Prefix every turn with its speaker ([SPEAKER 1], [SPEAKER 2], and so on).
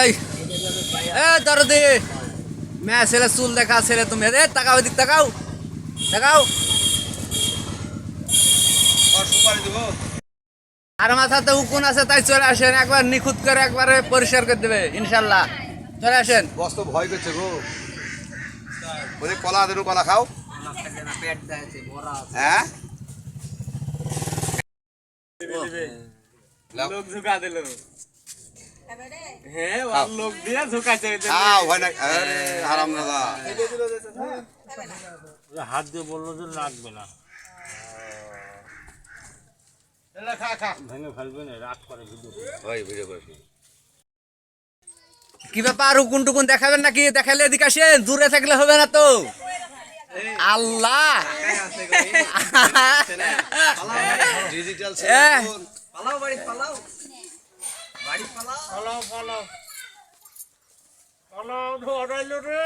[SPEAKER 1] এই এ দরদি মেয়ে ছেলে চুল দেখা ছেলে তুমি রে তাকাও দিক তাকাও তাকাও। আর মাথাতে উকুন আছে তাই চলে আসেন একবার নিখুঁত করে একবারে পরিষ্কার করে দেবে ইনশাল্লাহ। চলে আসেন।
[SPEAKER 2] বস তো ভয় করছে গো। বলে কলা দেনু কলা খাও। হ্যাঁ?
[SPEAKER 3] লোক ঝুঁকা দিল। হ্যাঁ ওর লোক দিয়ে ঝুঁকাছে
[SPEAKER 2] খাও ভয় না আরে হারাম দাদা
[SPEAKER 4] হাত দিয়ে বলল যে লাগবে না
[SPEAKER 2] খা খা
[SPEAKER 4] ভেঙে ফেলবে না রাত করে ভিডিও
[SPEAKER 2] ওই ভিডিও করেছি
[SPEAKER 1] কি ব্যাপার উকুন টুকুন দেখাবেন নাকি দেখালে এদিকে আসেন দূরে থাকলে হবে না তো আল্লাহ
[SPEAKER 2] ডিজিটাল
[SPEAKER 3] পালাও বাড়ি পালাও বাড়ি পালাও।
[SPEAKER 4] পালাও পালাও। পালাও ধরাইলো রে।